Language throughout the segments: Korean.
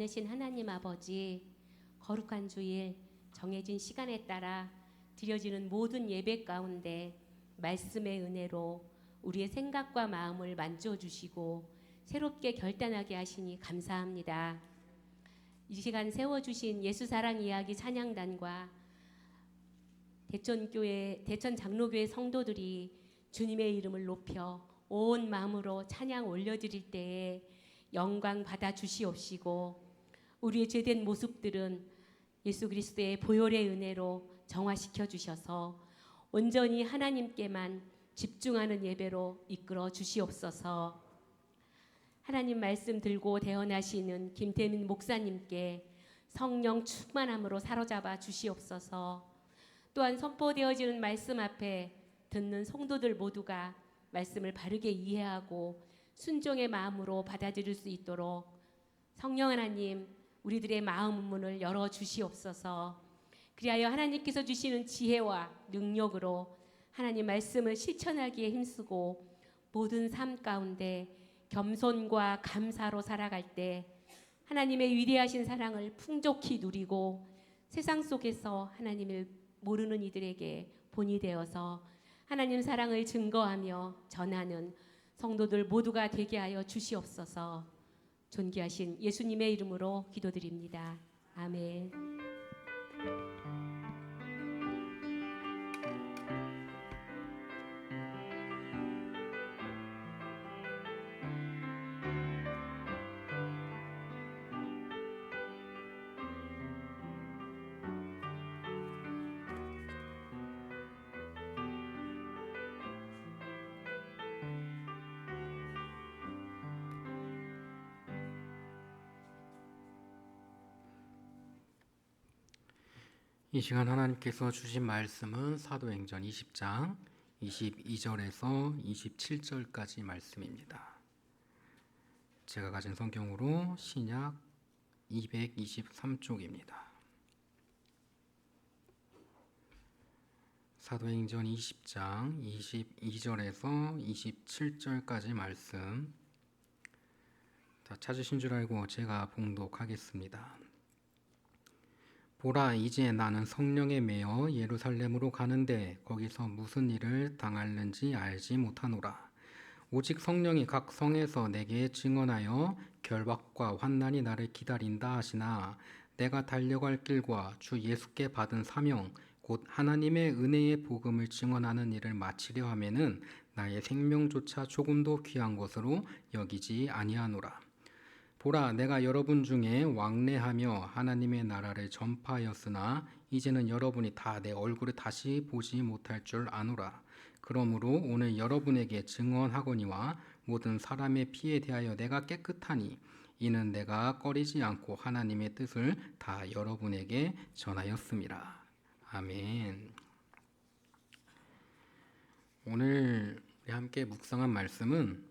많으신 하나님 아버지 거룩한 주일 정해진 시간에 따라 드려지는 모든 예배 가운데 말씀의 은혜로 우리의 생각과 마음을 만져 주시고 새롭게 결단하게 하시니 감사합니다. 이 시간 세워 주신 예수 사랑 이야기 찬양단과 대천교회 대천 장로교회 성도들이 주님의 이름을 높여 온 마음으로 찬양 올려드릴 때에 영광 받아 주시옵시고 우리의 죄된 모습들은 예수 그리스도의 보혈의 은혜로 정화시켜 주셔서 온전히 하나님께만 집중하는 예배로 이끌어 주시옵소서. 하나님 말씀 들고 대언하시는 김태민 목사님께 성령 충만함으로 사로잡아 주시옵소서. 또한 선포되어지는 말씀 앞에 듣는 성도들 모두가 말씀을 바르게 이해하고 순종의 마음으로 받아들일 수 있도록 성령 하나님 우리들의 마음 문을 열어 주시옵소서. 그리하여 하나님께서 주시는 지혜와 능력으로 하나님 말씀을 실천하기에 힘쓰고 모든 삶 가운데 겸손과 감사로 살아갈 때 하나님의 위대하신 사랑을 풍족히 누리고 세상 속에서 하나님을 모르는 이들에게 본이 되어서 하나님 사랑을 증거하며 전하는 성도들 모두가 되게 하여 주시옵소서. 존귀하신 예수님의 이름으로 기도드립니다. 아멘. 시간 하나님께서 주신 말씀은 사도행전 20장 22절에서 27절까지 말씀입니다. 제가 가진 성경으로 신약 223쪽입니다. 사도행전 20장 22절에서 27절까지 말씀 다 찾으신 줄 알고 제가 봉독하겠습니다. 보라 이제 나는 성령에 매여 예루살렘으로 가는데 거기서 무슨 일을 당할는지 알지 못하노라. 오직 성령이 각 성에서 내게 증언하여 결박과 환난이 나를 기다린다 하시나 내가 달려갈 길과 주 예수께 받은 사명 곧 하나님의 은혜의 복음을 증언하는 일을 마치려 하면은 나의 생명조차 조금도 귀한 것으로 여기지 아니하노라 보라 내가 여러분 중에 왕래하며 하나님의 나라를 전파하였으나 이제는 여러분이 다 내 얼굴을 다시 보지 못할 줄 아노라. 그러므로 오늘 여러분에게 증언하거니와 모든 사람의 피에 대하여 내가 깨끗하니 이는 내가 꺼리지 않고 하나님의 뜻을 다 여러분에게 전하였습니다. 아멘. 오늘 함께 묵상한 말씀은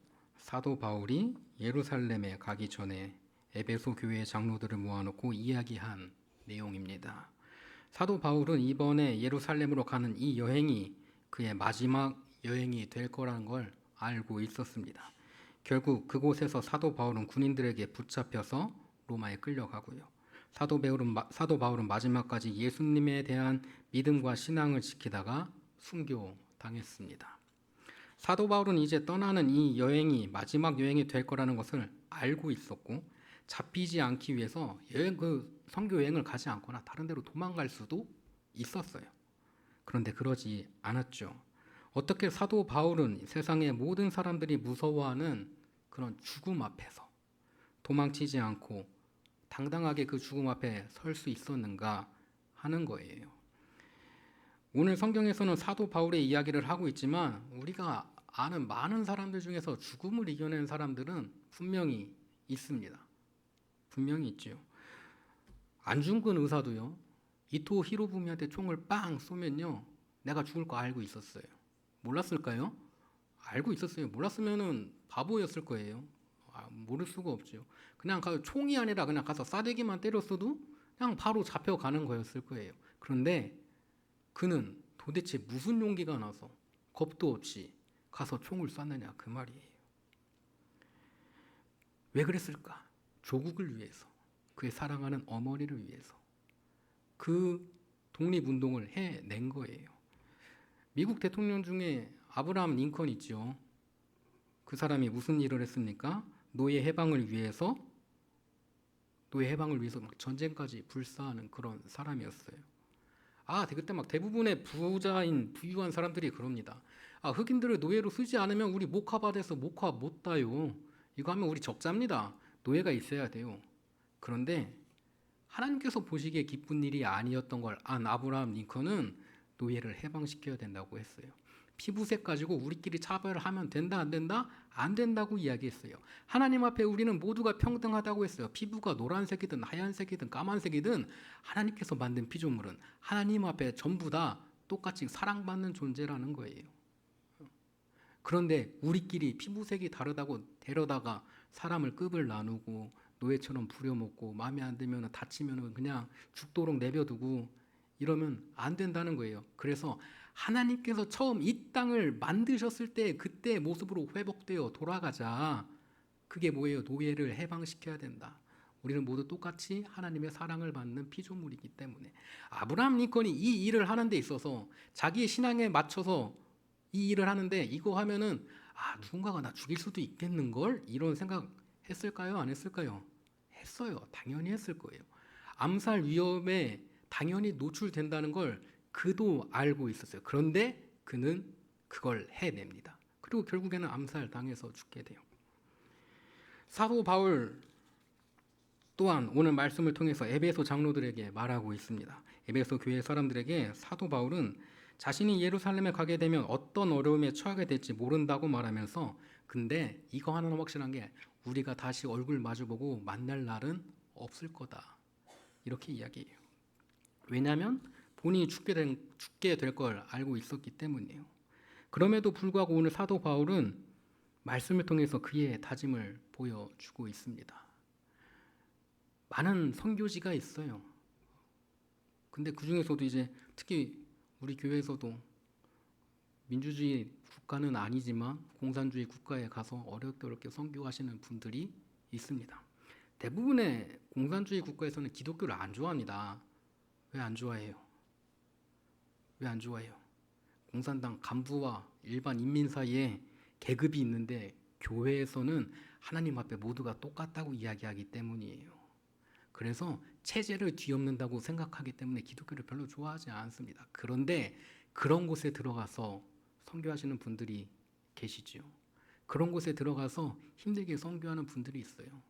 사도 바울이 예루살렘에 가기 전에 에베소 교회 장로들을 모아놓고 이야기한 내용입니다. 사도 바울은 이번에 예루살렘으로 가는 이 여행이 그의 마지막 여행이 될 거라는 걸 알고 있었습니다. 결국 그곳에서 사도 바울은 군인들에게 붙잡혀서 로마에 끌려가고요. 사도 바울은, 사도 바울은 마지막까지 예수님에 대한 믿음과 신앙을 지키다가 순교당했습니다. 사도 바울은 이제 떠나는 이 여행이 마지막 여행이 될 거라는 것을 알고 있었고 잡히지 않기 위해서 여행 그 선교 여행을 가지 않거나 다른 데로 도망갈 수도 있었어요. 그런데 그러지 않았죠. 어떻게 사도 바울은 세상의 모든 사람들이 무서워하는 그런 죽음 앞에서 도망치지 않고 당당하게 그 죽음 앞에 설 수 있었는가 하는 거예요. 오늘 성경에서는 사도 바울의 이야기를 하고 있지만 우리가 아는 많은 사람들 중에서 죽음을 이겨낸 사람들은 분명히 있습니다. 분명히 있죠. 안중근 의사도요. 이토 히로부미한테 총을 빵 쏘면요. 내가 죽을 거 알고 있었어요. 몰랐을까요? 알고 있었어요. 몰랐으면은 바보였을 거예요. 아, 모를 수가 없죠. 그냥 가서 총이 아니라 그냥 가서 싸대기만 때렸어도 그냥 바로 잡혀가는 거였을 거예요. 그런데 그는 도대체 무슨 용기가 나서 겁도 없이 가서 총을 쐈느냐 그 말이에요. 왜 그랬을까? 조국을 위해서. 그의 사랑하는 어머니를 위해서 그 독립운동을 해낸 거예요. 미국 대통령 중에 아브라함 링컨 있죠. 그 사람이 무슨 일을 했습니까? 노예 해방을 위해서 노예 해방을 위해서 막 전쟁까지 불사하는 그런 사람이었어요. 아, 그때 막 대부분의 부자인 부유한 사람들이 그럽니다. 아, 흑인들을 노예로 쓰지 않으면 우리 목화밭에서 목화 못 따요. 이거 하면 우리 적자입니다. 노예가 있어야 돼요. 그런데 하나님께서 보시기에 기쁜 일이 아니었던 걸 안 아브라함 링컨은 노예를 해방시켜야 된다고 했어요. 피부색 가지고 우리끼리 차별하면 된다 안 된다? 안 된다고 이야기했어요. 하나님 앞에 우리는 모두가 평등하다고 했어요. 피부가 노란색이든 하얀색이든 까만색이든 하나님께서 만든 피조물은 하나님 앞에 전부 다 똑같이 사랑받는 존재라는 거예요. 그런데 우리끼리 피부색이 다르다고 데려다가 사람을 급을 나누고 노예처럼 부려먹고 마음에 안 들면 다치면 그냥 죽도록 내버두고 이러면 안 된다는 거예요. 그래서 하나님께서 처음 이 땅을 만드셨을 때 그때 모습으로 회복되어 돌아가자. 그게 뭐예요? 노예를 해방시켜야 된다. 우리는 모두 똑같이 하나님의 사랑을 받는 피조물이기 때문에 아브라함 링컨이 이 일을 하는 데 있어서 자기의 신앙에 맞춰서 이 일을 하는데 이거 하면은 아 누군가가 나 죽일 수도 있겠는 걸 이런 생각 했을까요? 안 했을까요? 했어요. 당연히 했을 거예요. 암살 위험에 당연히 노출된다는 걸 그도 알고 있었어요. 그런데 그는 그걸 해냅니다. 그리고 결국에는 암살 당해서 죽게 돼요. 사도 바울 또한 오늘 말씀을 통해서 에베소 장로들에게 말하고 있습니다. 에베소 교회 사람들에게 사도 바울은 자신이 예루살렘에 가게 되면 어떤 어려움에 처하게 될지 모른다고 말하면서 근데 이거 하나는 확실한 게 우리가 다시 얼굴 마주보고 만날 날은 없을 거다. 이렇게 이야기해요. 왜냐하면 본인이 죽게 된 죽게 될 걸 알고 있었기 때문이에요. 그럼에도 불구하고 오늘 사도 바울은 말씀을 통해서 그의 다짐을 보여주고 있습니다. 많은 선교지가 있어요. 근데 그 중에서도 이제 특히 우리 교회에서도 민주주의 국가는 아니지만 공산주의 국가에 가서 어렵게 어렵게 선교하시는 분들이 있습니다. 대부분의 공산주의 국가에서는 기독교를 안 좋아합니다. 왜 안 좋아해요? 왜 안 좋아해요? 공산당 간부와 일반 인민 사이에 계급이 있는데 교회에서는 하나님 앞에 모두가 똑같다고 이야기하기 때문이에요. 그래서 체제를 뒤엎는다고 생각하기 때문에 기독교를 별로 좋아하지 않습니다. 그런데 그런 곳에 들어가서 선교하시는 분들이 계시지요. 그런 곳에 들어가서 힘들게 선교하는 분들이 있어요.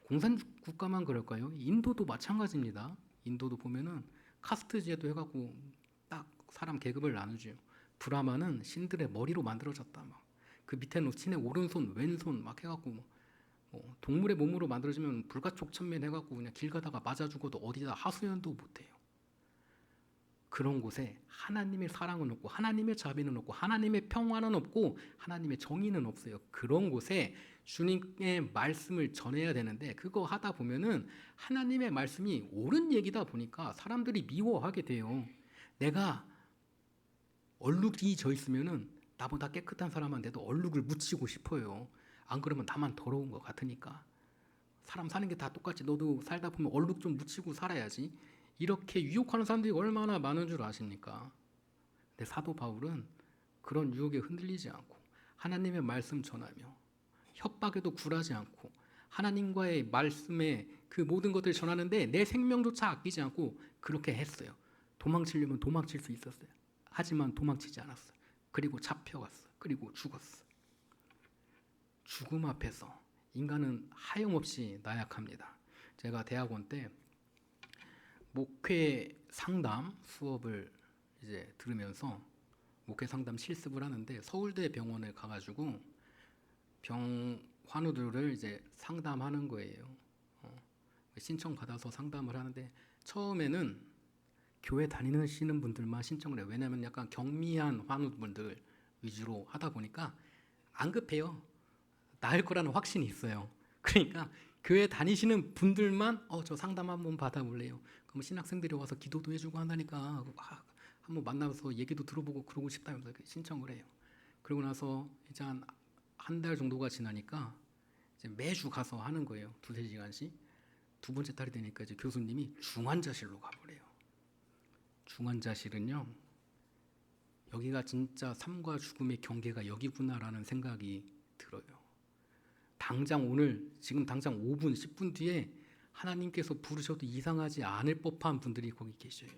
공산 국가만 그럴까요? 인도도 마찬가지입니다. 인도도 보면은 카스트 제도 해갖고 딱 사람 계급을 나누죠. 브라마는 신들의 머리로 만들어졌다. 막 그 밑에는 신의 오른손, 왼손 막 해갖고 뭐, 뭐 동물의 몸으로 만들어지면 불가촉천면 해갖고 그냥 길 가다가 맞아 죽어도 어디다 하소연도 못해요. 그런 곳에 하나님의 사랑은 없고 하나님의 자비는 없고 하나님의 평화는 없고 하나님의 정의는 없어요. 그런 곳에 주님의 말씀을 전해야 되는데 그거 하다 보면은 하나님의 말씀이 옳은 얘기다 보니까 사람들이 미워하게 돼요. 내가 얼룩이 져 있으면은 나보다 깨끗한 사람한테도 얼룩을 묻히고 싶어요. 안 그러면 나만 더러운 것 같으니까. 사람 사는 게 다 똑같지. 너도 살다 보면 얼룩 좀 묻히고 살아야지. 이렇게 유혹하는 사람들이 얼마나 많은 줄 아십니까? 근데 사도 바울은 그런 유혹에 흔들리지 않고 하나님의 말씀 전하며 협박에도 굴하지 않고 하나님과의 말씀에 그 모든 것들을 전하는데 내 생명조차 아끼지 않고 그렇게 했어요. 도망치려면 도망칠 수 있었어요. 하지만 도망치지 않았어요. 그리고 잡혀갔어. 그리고 죽었어. 죽음 앞에서 인간은 하염없이 나약합니다. 제가 대학원 때 목회 상담 수업을 이제 들으면서 목회 상담 실습을 하는데 서울대 병원에 가가지고 병 환우들을 이제 상담하는 거예요. 어, 신청 받아서 상담을 하는데 처음에는 교회 다니시는 분들만 신청을 해요. 왜냐하면 약간 경미한 환우분들 위주로 하다 보니까 안 급해요. 나을 거라는 확신이 있어요. 그러니까 교회 다니시는 분들만 어 저 상담 한번 받아볼래요. 그럼 신학생들이 와서 기도도 해주고 한다니까 아, 한번 만나서 얘기도 들어보고 그러고 싶다면서 신청을 해요. 그러고 나서 이제 한 한 달 정도가 지나니까 이제 매주 가서 하는 거예요. 두세 시간씩. 두 번째 달이 되니까 이제 교수님이 중환자실로 가버려요. 중환자실은요. 여기가 진짜 삶과 죽음의 경계가 여기구나라는 생각이 들어요. 당장 오늘 지금 당장 5분 10분 뒤에 하나님께서 부르셔도 이상하지 않을 법한 분들이 거기 계셔요.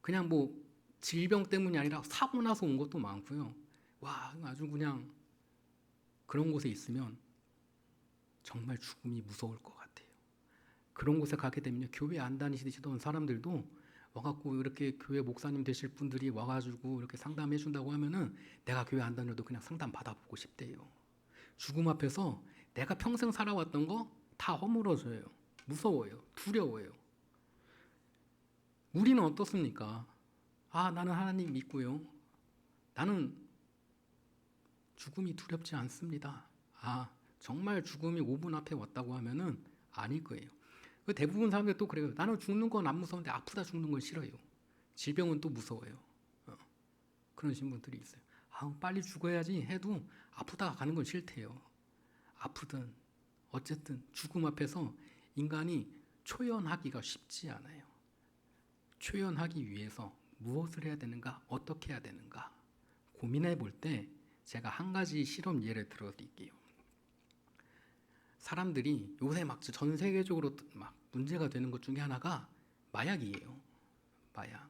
그냥 뭐 질병 때문이 아니라 사고 나서 온 것도 많고요. 와 아주 그냥 그런 곳에 있으면 정말 죽음이 무서울 것 같아요. 그런 곳에 가게 되면 교회 안 다니시던 사람들도 와갖고 이렇게 교회 목사님 되실 분들이 와가지고 이렇게 상담해 준다고 하면은 내가 교회 안 다녀도 그냥 상담 받아보고 싶대요. 죽음 앞에서 내가 평생 살아왔던 거 다 허물어져요. 무서워요. 두려워요. 우리는 어떻습니까? 아, 나는 하나님 믿고요. 나는 죽음이 두렵지 않습니다. 아, 정말 죽음이 5분 앞에 왔다고 하면은 아닐 거예요. 그 대부분 사람들 또 그래요. 나는 죽는 건 안 무서운데 아프다 죽는 건 싫어요. 질병은 또 무서워요. 어. 그런 신분들이 있어요. 아, 빨리 죽어야지 해도 아프다가 가는 건 싫대요. 아프든 어쨌든 죽음 앞에서 인간이 초연하기가 쉽지 않아요. 초연하기 위해서 무엇을 해야 되는가, 어떻게 해야 되는가 고민해 볼 때 제가 한 가지 실험 예를 들어 드릴게요. 사람들이 요새 막 전 세계적으로 막 문제가 되는 것 중에 하나가 마약이에요. 마약.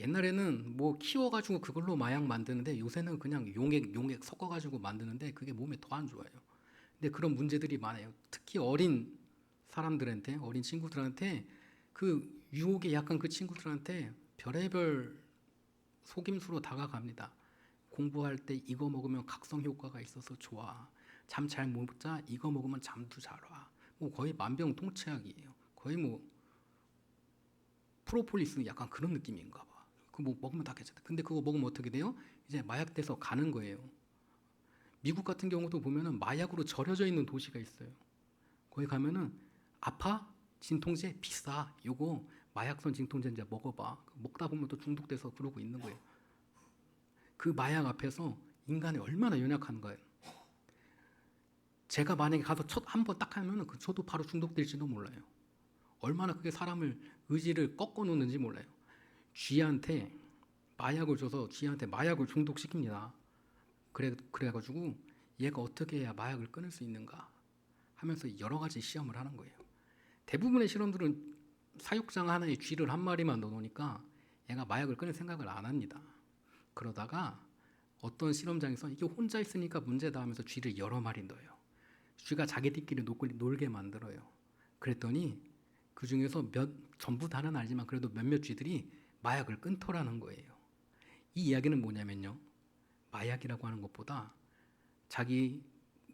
옛날에는 뭐 키워가지고 그걸로 마약 만드는데 요새는 그냥 용액 용액 섞어가지고 만드는데 그게 몸에 더 안 좋아요. 근데 그런 문제들이 많아요. 특히 어린 사람들한테 어린 친구들한테 그 유혹에 약간 그 친구들한테 별의별 속임수로 다가갑니다. 공부할 때 이거 먹으면 각성 효과가 있어서 좋아. 잠 잘 못 자. 이거 먹으면 잠도 잘 와. 뭐 거의 만병통치약이에요. 거의 뭐 프로폴리스 약간 그런 느낌인가 봐. 그뭐 먹으면 다 괜찮다. 근데 그거 먹으면 어떻게 돼요? 이제 마약돼서 가는 거예요. 미국 같은 경우도 보면은 마약으로 절여져 있는 도시가 있어요. 거기 가면은 아파 진통제 비싸. 요거 마약성 진통제 이제 먹어봐. 먹다 보면 또 중독돼서 그러고 있는 거예요. 그 마약 앞에서 인간이 얼마나 연약한 거예요. 제가 만약에 가서 첫 한 번 딱 하면은 그 저도 바로 중독될지도 몰라요. 얼마나 그게 사람을 의지를 꺾어 놓는지 몰라요. 쥐한테 마약을 줘서 쥐한테 마약을 중독시킵니다. 그래 그래가지고 얘가 어떻게 해야 마약을 끊을 수 있는가 하면서 여러 가지 시험을 하는 거예요. 대부분의 실험들은 사육장 하나에 쥐를 한 마리만 넣어놓으니까 얘가 마약을 끊을 생각을 안 합니다. 그러다가 어떤 실험장에서 이게 혼자 있으니까 문제다 하면서 쥐를 여러 마리 넣어요. 쥐가 자기들끼리 놀, 놀게 만들어요. 그랬더니 그 중에서 몇 전부 다는 아니지만 그래도 몇몇 쥐들이 마약을 끊더라는 거예요. 이 이야기는 뭐냐면요. 마약이라고 하는 것보다 자기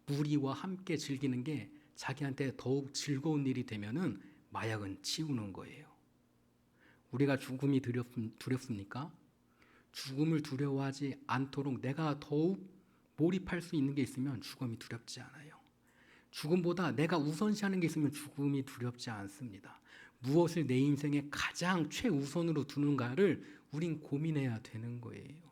무리와 함께 즐기는 게 자기한테 더욱 즐거운 일이 되면은 마약은 치우는 거예요. 우리가 죽음이 두렵, 두렵습니까? 죽음을 두려워하지 않도록 내가 더욱 몰입할 수 있는 게 있으면 죽음이 두렵지 않아요. 죽음보다 내가 우선시하는 게 있으면 죽음이 두렵지 않습니다. 무엇을 내 인생에 가장 최우선으로 두는가를 우린 고민해야 되는 거예요.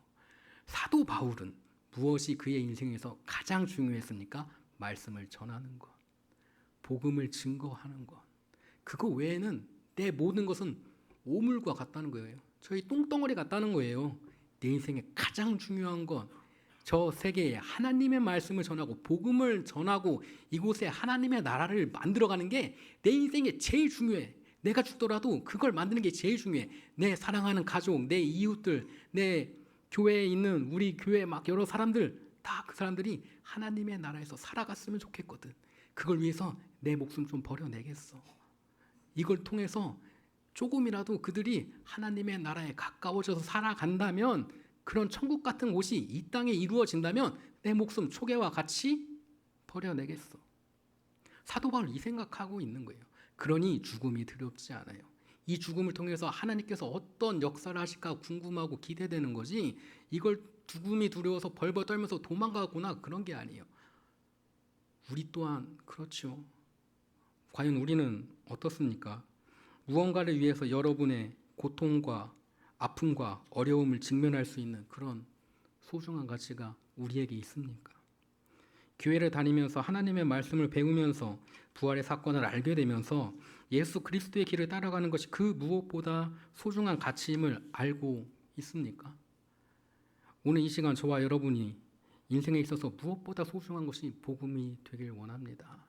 사도 바울은 무엇이 그의 인생에서 가장 중요했습니까? 말씀을 전하는 것, 복음을 증거하는 것. 그거 외에는 내 모든 것은 오물과 같다는 거예요. 저희 똥덩어리 같다는 거예요. 내 인생에 가장 중요한 건 저 세계에 하나님의 말씀을 전하고 복음을 전하고 이곳에 하나님의 나라를 만들어가는 게 내 인생에 제일 중요해. 내가 죽더라도 그걸 만드는 게 제일 중요해. 내 사랑하는 가족, 내 이웃들, 내 교회에 있는 우리 교회 막 여러 사람들 다 그 사람들이 하나님의 나라에서 살아갔으면 좋겠거든. 그걸 위해서 내 목숨 좀 버려내겠어. 이걸 통해서 조금이라도 그들이 하나님의 나라에 가까워져서 살아간다면 그런 천국 같은 곳이 이 땅에 이루어진다면 내 목숨 초계와 같이 버려내겠어. 사도 바울 이 생각하고 있는 거예요. 그러니 죽음이 두렵지 않아요. 이 죽음을 통해서 하나님께서 어떤 역사를 하실까 궁금하고 기대되는 거지 이걸 죽음이 두려워서 벌벌 떨면서 도망가거나 그런 게 아니에요. 우리 또한 그렇죠. 과연 우리는 어떻습니까? 무언가를 위해서 여러분의 고통과 아픔과 어려움을 직면할 수 있는 그런 소중한 가치가 우리에게 있습니까? 교회를 다니면서 하나님의 말씀을 배우면서 부활의 사건을 알게 되면서 예수 그리스도의 길을 따라가는 것이 그 무엇보다 소중한 가치임을 알고 있습니까? 오늘 이 시간 저와 여러분이 인생에 있어서 무엇보다 소중한 것이 복음이 되길 원합니다.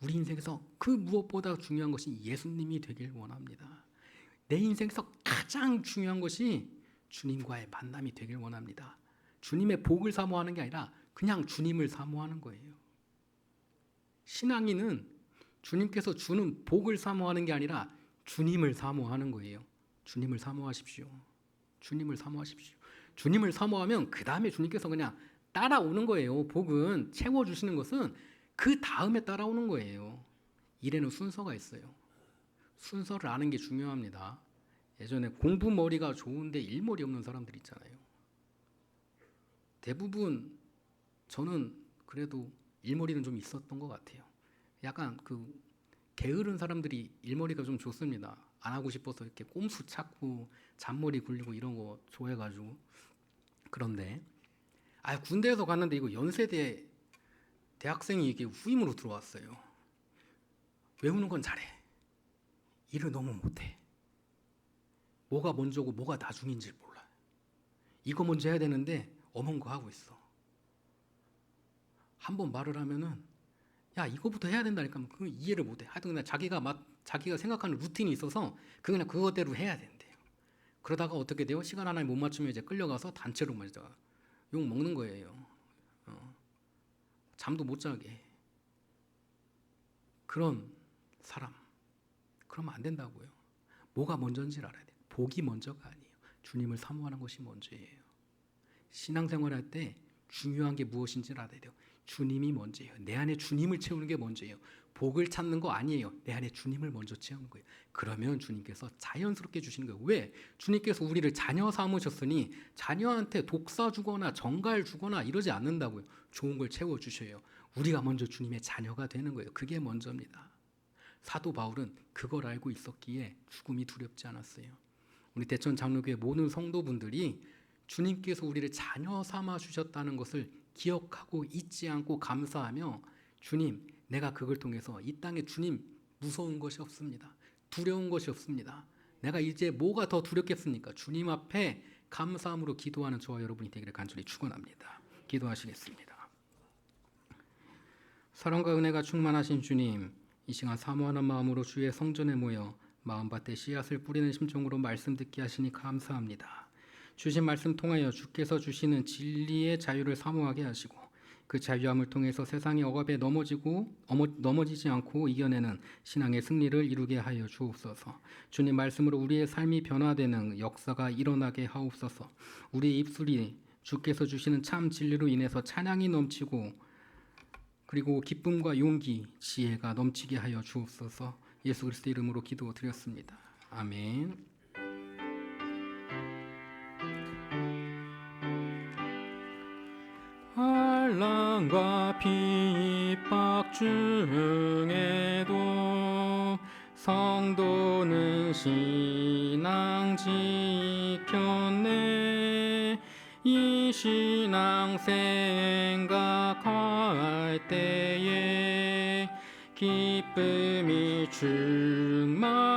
우리 인생에서 그 무엇보다 중요한 것이 예수님이 되길 원합니다. 내 인생에서 가장 중요한 것이 주님과의 만남이 되길 원합니다. 주님의 복을 사모하는 게 아니라 그냥 주님을 사모하는 거예요. 신앙인은 주님께서 주는 복을 사모하는 게 아니라 주님을 사모하는 거예요. 주님을 사모하십시오. 주님을 사모하십시오. 주님을 사모하면 그 다음에 주님께서 그냥 따라오는 거예요. 복은 채워주시는 것은 그 다음에 따라오는 거예요. 일에는 순서가 있어요. 순서를 아는 게 중요합니다. 예전에 공부 머리가 좋은데 일머리 없는 사람들 있잖아요. 대부분 저는 그래도 일머리는 좀 있었던 것 같아요. 약간 그 게으른 사람들이 일머리가 좀 좋습니다. 안 하고 싶어서 이렇게 꼼수 찾고 잔머리 굴리고 이런 거 좋아해가지고 그런데 아 군대에서 갔는데 이거 연세대 대학생이 이게 후임으로 들어왔어요. 외우는 건 잘해. 일을 너무 못해. 뭐가 먼저고 뭐가 나중인지 몰라. 이거 먼저 해야 되는데 어머니 거 하고 있어. 한 번 말을 하면은 야 이거부터 해야 된다니까 그 이해를 못해. 하여튼 그냥 자기가 막 자기가 생각하는 루틴이 있어서 그 그냥 그거대로 해야 된대요. 그러다가 어떻게 돼요? 시간 하나에 못 맞추면 이제 끌려가서 단체로 맞아 욕 먹는 거예요. 어. 잠도 못 자게 해. 그런 사람 그러면 안 된다고요. 뭐가 먼저인지를 알아야 돼. 복이 먼저가 아니에요. 주님을 사모하는 것이 먼저예요. 신앙생활할 때 중요한 게 무엇인지를 알아야 돼요. 주님이 먼저예요. 내 안에 주님을 채우는 게 먼저예요. 복을 찾는 거 아니에요. 내 안에 주님을 먼저 채우는 거예요. 그러면 주님께서 자연스럽게 주시는 거예요. 왜? 주님께서 우리를 자녀 삼으셨으니 자녀한테 독사 주거나 정갈 주거나 이러지 않는다고요. 좋은 걸 채워 주셔요. 우리가 먼저 주님의 자녀가 되는 거예요. 그게 먼저입니다. 사도 바울은 그걸 알고 있었기에 죽음이 두렵지 않았어요. 우리 대천 장로교회 모든 성도분들이 주님께서 우리를 자녀 삼아 주셨다는 것을 기억하고 잊지 않고 감사하며 주님, 내가 그걸 통해서 이 땅에 주님 무서운 것이 없습니다. 두려운 것이 없습니다. 내가 이제 뭐가 더 두렵겠습니까? 주님 앞에 감사함으로 기도하는 저와 여러분이 되기를 간절히 축원합니다. 기도하시겠습니다. 사랑과 은혜가 충만하신 주님, 이 시간 사모하는 마음으로 주의 성전에 모여 마음밭에 씨앗을 뿌리는 심정으로 말씀 듣게 하시니 감사합니다. 주신 말씀 통하여 주께서 주시는 진리의 자유를 사모하게 하시고 그 자유함을 통해서 세상의 억압에 넘어지고 넘어지지 않고 이겨내는 신앙의 승리를 이루게 하여 주옵소서. 주님 말씀으로 우리의 삶이 변화되는 역사가 일어나게 하옵소서. 우리의 입술이 주께서 주시는 참 진리로 인해서 찬양이 넘치고 그리고 기쁨과 용기, 지혜가 넘치게 하여 주옵소서. 예수 그리스도 이름으로 기도드렸습니다. 아멘. 환란과 핍박 중에도 성도는 신앙 지켰네 이 신앙 생각할 때에 기쁨이 충만하도다.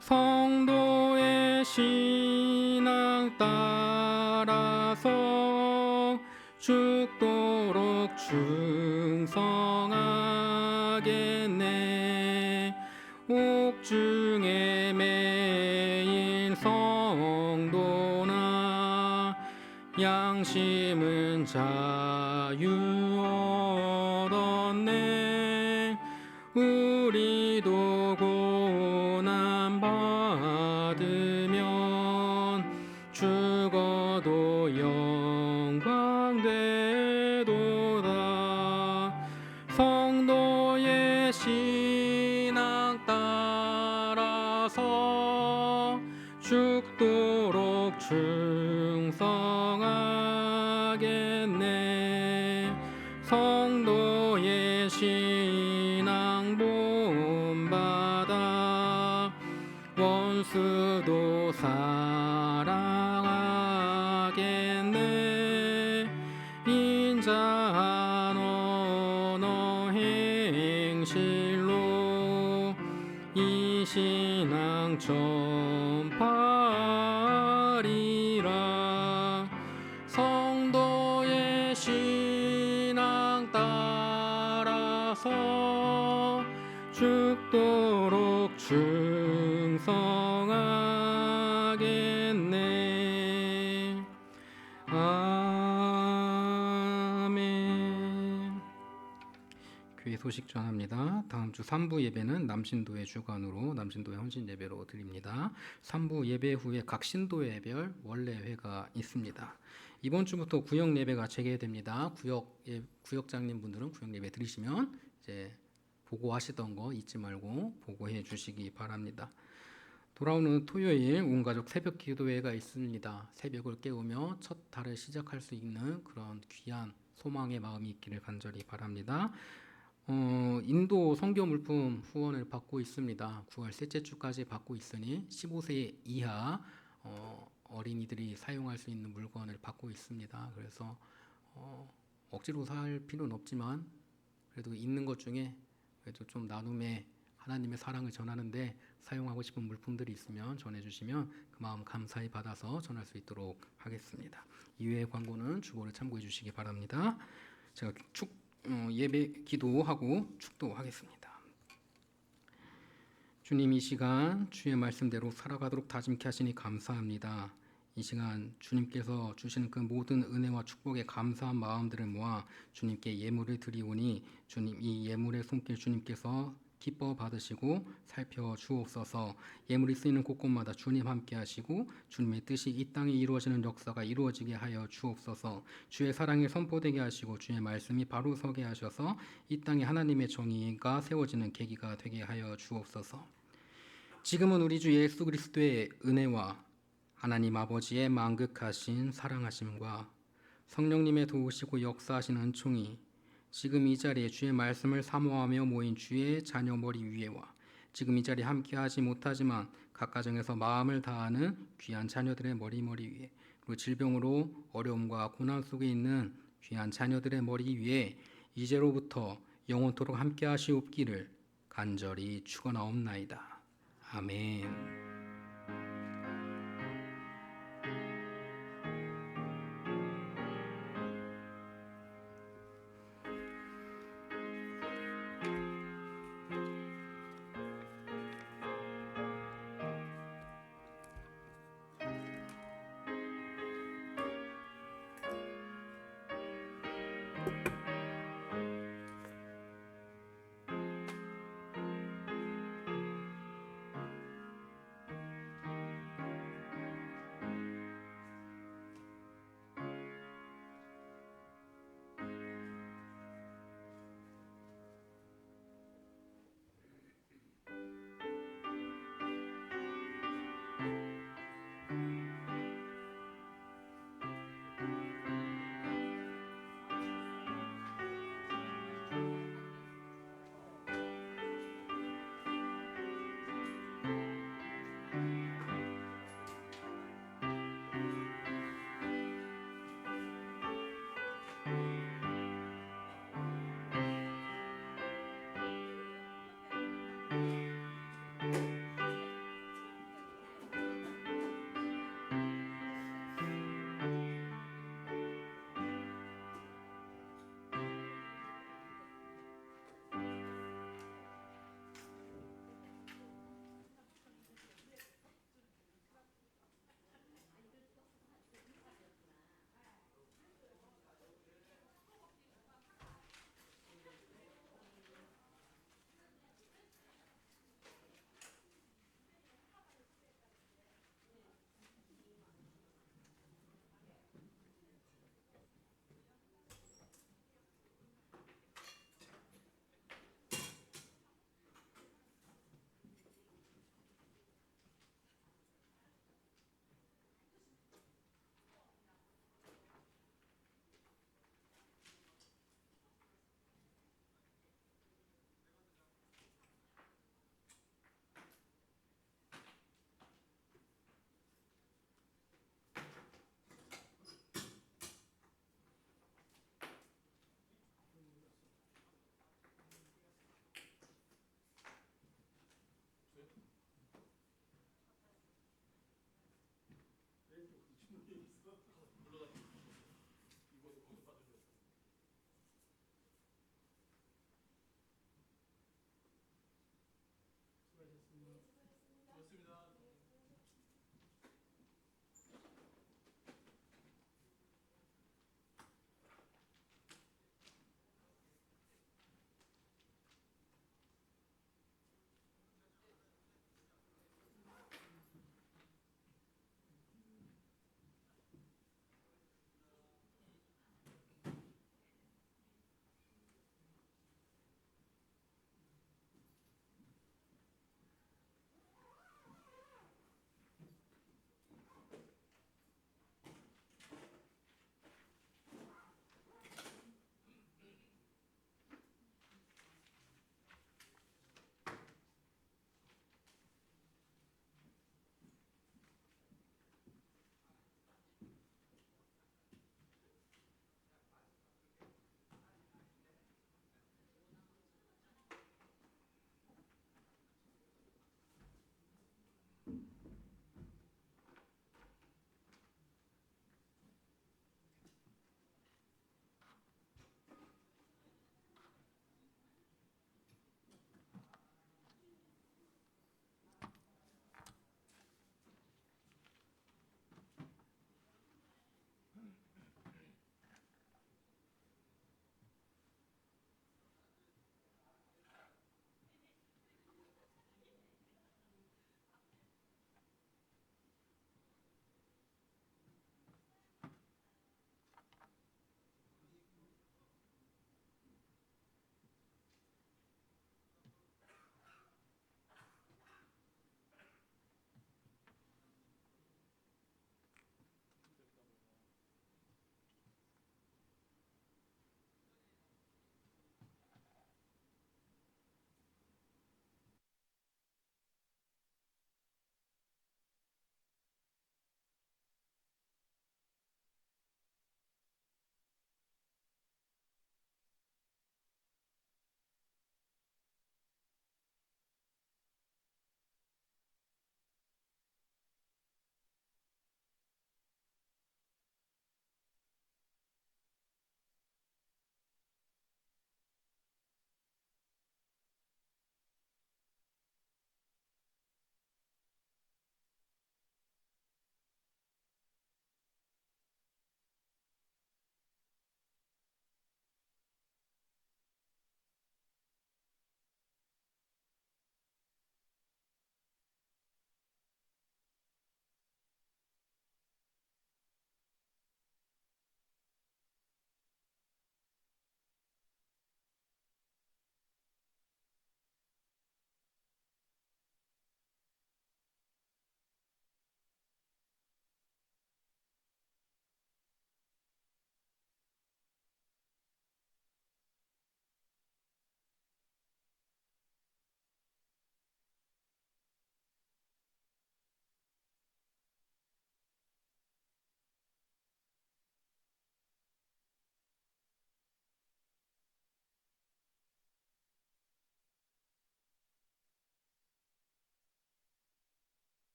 성도의 신앙 따라서 죽도록 충 자유 얻었네 우리도 고 성도의 신앙 따라서 죽도록 충성하겠네. 아멘. 교회 소식 전합니다. 다음 주 3부 예배는 남신도의 주관으로 남신도의 헌신 예배로 드립니다. 3부 예배 후에 각 신도의 별 원례 회가 있습니다. 이번 주부터 구역 예배가 재개됩니다. 구역 예, 구역장님 분들은 구역 예배 드리시면 이제 보고하시던 거 잊지 말고 보고해 주시기 바랍니다. 돌아오는 토요일 온 가족 새벽 기도회가 있습니다. 새벽을 깨우며 첫 달을 시작할 수 있는 그런 귀한 소망의 마음이 있기를 간절히 바랍니다. 어, 인도 성교 물품 후원을 받고 있습니다. 9월 셋째 주까지 받고 있으니 15세 이하 어, 어린이들이 사용할 수 있는 물건을 받고 있습니다. 그래서 어, 억지로 살 필요는 없지만 그래도 있는 것 중에 그래도 좀 나눔의 하나님의 사랑을 전하는데 사용하고 싶은 물품들이 있으면 전해주시면 그 마음 감사히 받아서 전할 수 있도록 하겠습니다. 이외의 광고는 주보를 참고해 주시기 바랍니다. 제가 축 어, 예배 기도하고 축도하겠습니다. 주님 이 시간 주의 말씀대로 살아가도록 다짐케 하시니 감사합니다. 이 시간 주님께서 주시는 그 모든 은혜와 축복에 감사한 마음들을 모아 주님께 예물을 드리오니 주님 이 예물의 손길 주님께서 기뻐 받으시고 살펴 주옵소서. 예물이 쓰이는 곳곳마다 주님 함께 하시고 주님의 뜻이 이 땅에 이루어지는 역사가 이루어지게 하여 주옵소서. 주의 사랑이 선포되게 하시고 주의 말씀이 바로 서게 하셔서 이 땅에 하나님의 정의가 세워지는 계기가 되게 하여 주옵소서. 지금은 우리 주 예수 그리스도의 은혜와 하나님 아버지의 만극하신 사랑하심과 성령님의 도우시고 역사하신 은총이 지금 이 자리에 주의 말씀을 사모하며 모인 주의 자녀 머리 위에와 지금 이 자리에 함께하지 못하지만 각 가정에서 마음을 다하는 귀한 자녀들의 머리 머리 위에 그리고 질병으로 어려움과 고난 속에 있는 귀한 자녀들의 머리 위에 이제로부터 영원토록 함께하시옵기를 간절히 축원하옵나이다. 아멘.